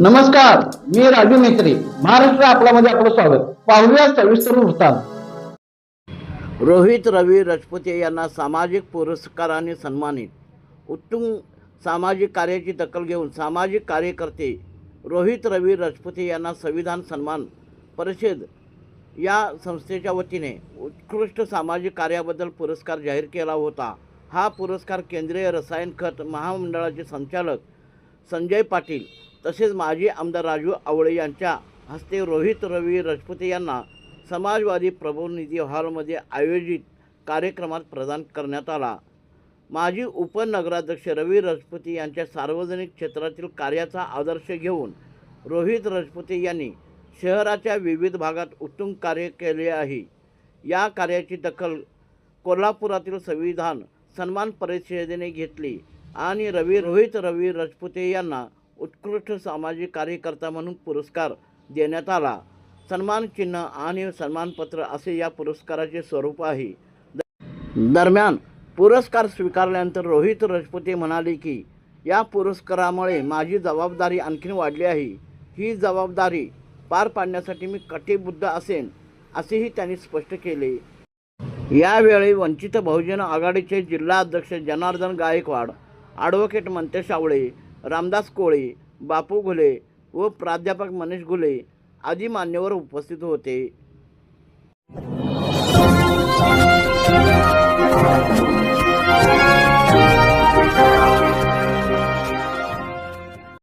नमस्कार मी राजू मेत्री महाराष्ट्र आपल्यामध्ये आपलं स्वागत. पाहूया सविस्तर वृत्तांत. रोहित रवी रजपुते यांना सामाजिक पुरस्काराने सन्मानित. उत्तुंग सामाजिक कार्याची दखल घेऊन सामाजिक कार्यकर्ते रोहित रवी रजपुते यांना संविधान सन्मान परिषद या संस्थेच्या वतीने उत्कृष्ट सामाजिक कार्याबद्दल पुरस्कार जाहीर केला होता. हा पुरस्कार केंद्रीय रसायन खत महामंडळाचे संचालक संजय पाटील तसेच माजी आमदार राजू आवळे यांच्या हस्ते रोहित रवी राजपुते यांना समाजवादी प्रबोधनिधी हॉलमध्ये आयोजित कार्यक्रमात प्रदान करण्यात आला. माजी उपनगराध्यक्ष रवी राजपुते यांच्या सार्वजनिक क्षेत्रातील कार्याचा आदर्श घेऊन रोहित राजपुते यांनी शहराच्या विविध भागात उत्तम कार्य केले आहे. या कार्याची दखल कोल्हापुरातील संविधान सन्मान परिषदेने घेतली आणि रवी रोहित रवी राजपुते यांना उत्कृष्ट सामाजिक कार्यकर्ता म्हणून पुरस्कार देण्यात आला. सन्मान चिन्ह आणि सन्मानपत्र असे या पुरस्काराचे स्वरूप आहे. दरम्यान पुरस्कार स्वीकारल्यानंतर रोहित राजपुते म्हणाले की या पुरस्कारामुळे माझी जबाबदारी आणखीन वाढली आहे. ही जबाबदारी पार पाडण्यासाठी मी कटिबद्ध असेन असेही त्यांनी स्पष्ट केले. यावेळी वंचित बहुजन आघाडीचे जिल्हा अध्यक्ष जनार्दन गायकवाड ॲडव्होकेट मंतेश आवळे रामदास कोळे बापू घुले व प्राध्यापक मनीष घुले आदी मान्यवर उपस्थित होते.